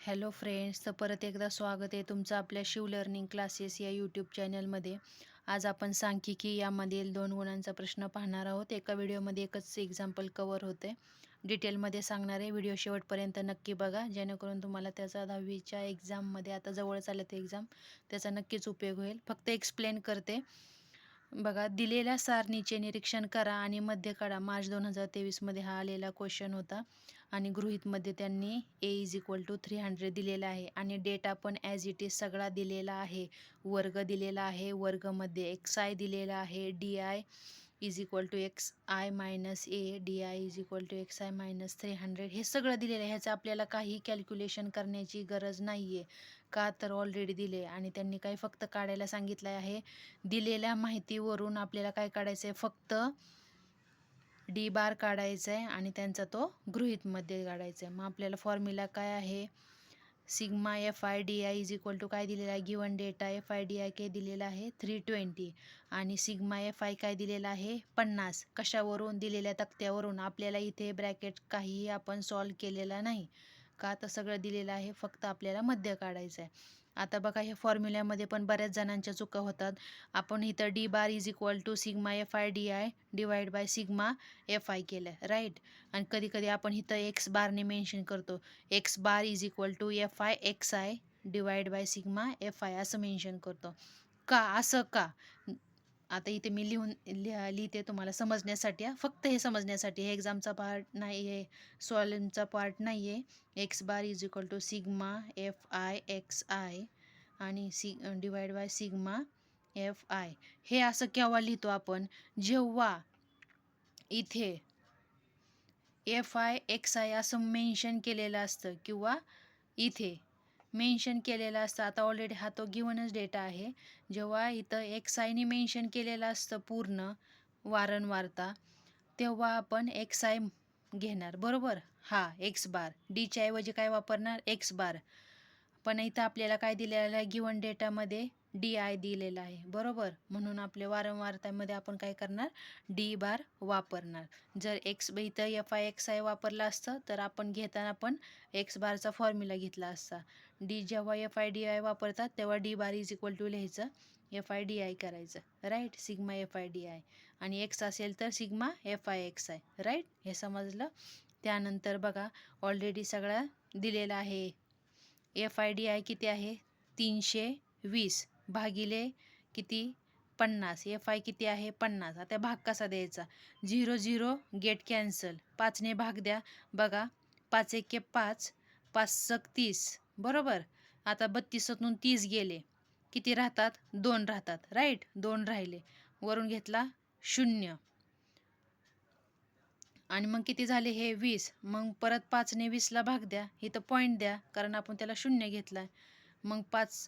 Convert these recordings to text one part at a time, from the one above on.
Hello friends तर परत एकदा स्वागत आहे तुमचं आपल्या शिव लर्निंग क्लासेस या यूट्यूब चॅनलमध्ये आज आपण सांख्यिकी यामधील दोन गुणांचा प्रश्न पाहणार आहोत. एका व्हिडिओमध्ये एकच एक्झाम्पल कवर होते. डिटेलमध्ये सांगणार आहे. व्हिडिओ शेवटपर्यंत नक्की बघा. जेणेकरून तुम्हाला त्याचा दहावीच्या एक्झाममध्ये आता जवळच आलं ते एक्झाम त्याचा नक्कीच उपयोग होईल. फक्त एक्सप्लेन करते. बघा दिलेल्या सारणीचे निरीक्षण करा आणि मध्य काढा मार्च दोन हजार तेवीसमध्ये हा आलेला क्वेश्चन होता आणि गृहितमध्ये त्यांनी A is equal to three hundred दिलेला आहे आणि डेटा पण ॲज इट इज सगळा दिलेला आहे. वर्ग दिलेला आहे. वर्गमध्ये एक्स आय दिलेला आहे. D I is equal to X I minus A D I is equal to X I minus three hundred हे सगळं दिलेलं आहे. ह्याचं आपल्याला काही कॅल्क्युलेशन करण्याची गरज नाही आहे का तर ऑलरेडी दिले. आणि त्यांनी काही फक्त काढायला सांगितलं आहे. दिलेल्या माहितीवरून आपल्याला काय काढायचं आहे फक्त डी बार काढायचा आहे आणि त्यांचा तो गृहितमध्ये काढायचा आहे मग आपल्याला फॉर्म्युला काय आहे? Sigma F I D I is equal to काय दिलेला आहे? Given data F I D I K दिलेला आहे थ्री ट्वेंटी आणि सिग्मा एफ आय काय दिलेला आहे? पन्नास. कशावरून? दिलेल्या तक्त्यावरून. आपल्याला इथे ब्रॅकेट काहीही आपण सॉल्व केलेला नाही. का? तर सगळं दिलेलं आहे. फक्त आपल्याला मध्य काढायचं आहे आता बघा हे फॉर्म्युल्यामध्ये पण बऱ्याच जणांच्या चुका होतात. आपण इथं D bar is equal to sigma F I D I divide by sigma F I केलं राईट आणि कधी कधी आपण इथं एक्स बारने मेन्शन करतो. X bar is equal to F I X I divide by sigma F I असं mention करतो. का? असं का? आता इथे मी लिहून लिहा लिहिते तुम्हाला समजण्यासाठी फक्त हे समजण्यासाठी हे एक्झामचा पार्ट नाही आहे सॉलमचा पार्ट नाही आहे X bar is equal to sigma F I X I आणि C divide by sigma F I हे असं केव्हा लिहितो आपण? जेव्हा इथे एफ आय एक्स आय असं मेन्शन केलेलं असतं किंवा इथे मेन्शन केलेलं असतं. आता ऑलरेडी हा तो गिवनच डेटा आहे. जेव्हा इथं एक्स आयने मेन्शन केलेलं असतं पूर्ण वारंवारता तेव्हा आपण एक्स आय घेणार. बरोबर? हा एक्स बार डीच्या ऐवजी काय वापरणार? एक्स बार पण इथं आपल्याला काय दिलेलं आहे? गिवन डेटामध्ये डी आय दिलेला आहे. बरोबर? म्हणून आपल्या वारंवारतामध्ये आपण काय करणार? डी बार वापरणार. जर एक्स इथं एफ आय एक्स आय वापरला असतं तर आपण घेताना पण एक्स बारचा फॉर्म्युला घेतला असता. डी जेव्हा एफ आय डी आय वापरतात तेव्हा D bar is equal to लिहायचं एफ आय डी आय करायचं. Right sigma F I D I आणि एक्स असेल तर sigma F I X I right हे समजलं? त्यानंतर बघा ऑलरेडी सगळा दिलेला आहे. एफ आय डी आय किती आहे? तीनशे वीस. भागिले किती? पन्नास. एफ आय किती आहे? पन्नास. आता भाग कसा द्यायचा? झिरो झिरो गेट कॅन्सल पाचने भाग द्या. बघा पाच एके पाच पाच सक तीस. बरोबर? आता बत्तीसातून तीस गेले. किती राहतात? दोन राहतात. राईट दोन राहिले. वरून घेतला शून्य. आणि मग किती झाले हे? वीस. मग परत पाचने वीसला भाग द्या. इथं पॉईंट द्या कारण आपण त्याला शून्य घेतला मग पाच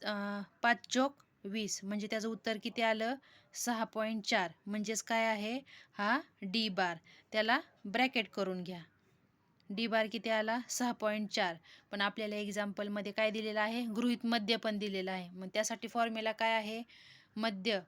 पाच चोक वीस. म्हणजे त्याचं उत्तर किती आलं? सहा पॉईंट चार. म्हणजेच काय आहे? हा डी बार. त्याला ब्रॅकेट करून घ्या. डी बार किती आला? सहा पॉईंट चार. पण आपल्याला एक्झाम्पलमध्ये काय दिलेलं आहे? गृहित मध्य पण दिलेलं आहे. मग त्यासाठी फॉर्म्युला काय आहे? मध्य.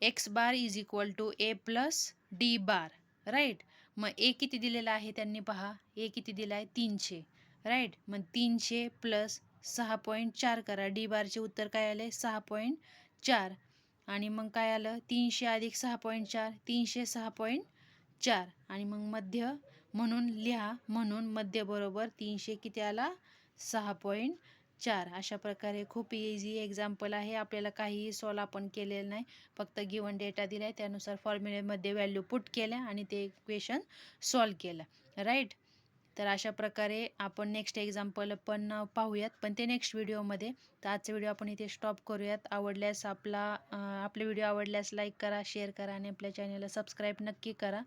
X bar is equal to A plus D bar. Right? मग ए किती दिलेला आहे त्यांनी पहा. ए किती दिला आहे तीनशे. राईट? मग तीनशे प्लस सहा पॉईंट चार करा. डी बारचे उत्तर काय आले? सहा पॉईंट चार. आणि मग काय आलं? तीनशे अधिक सहा पॉईंट चार तीनशे सहा पॉईंट चार. आणि मग मध्य म्हणून लिहा. म्हणून मध्य बरोबर तीनशे किती आला? सहा पॉईंट चार. अशा प्रकारे खूप इझी एक्झाम्पल आहे. आपल्याला काहीही सॉल्व आपण केलेलं नाही. फक्त गिवन डेटा दिला आहे त्यानुसार फॉर्म्युलेमध्ये व्हॅल्यू पुट केल्या आणि ते क्वेशन सॉल्व केलं. राईट तर अशा प्रकारे आपण नेक्स्ट एक्झाम्पल पण पाहूयात. पण ते नेक्स्ट व्हिडिओमध्ये तर आजचा व्हिडिओ आपण इथे स्टॉप करूयात. आवडल्यास आपला आपले व्हिडिओ आवडल्यास लाईक करा शेअर करा आणि आपल्या चॅनलला सबस्क्राईब नक्की करा.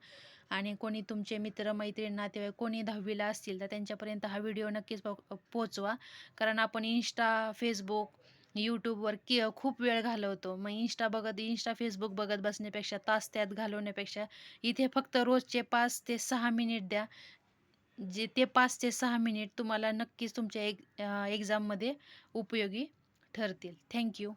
आणि कोणी तुमचे मित्र मैत्रीण नातेवाईक कोणी दहावीला असतील तर त्यांच्यापर्यंत हा व्हिडिओ नक्कीच पोचवा कारण आपण इंस्टा फेसबुक यूट्यूबवर की खूप वेळ घालवतो. मग इंस्टा बघत इंस्टा फेसबुक बघत बसण्यापेक्षा तास त्यात घालवण्यापेक्षा इथे फक्त रोजचे पाच ते सहा मिनिट द्या. जे ते पाच ते सहा मिनिट तुम्हाला नक्कीच तुमच्या एक एक्झाममध्ये उपयोगी ठरतील. थँक्यू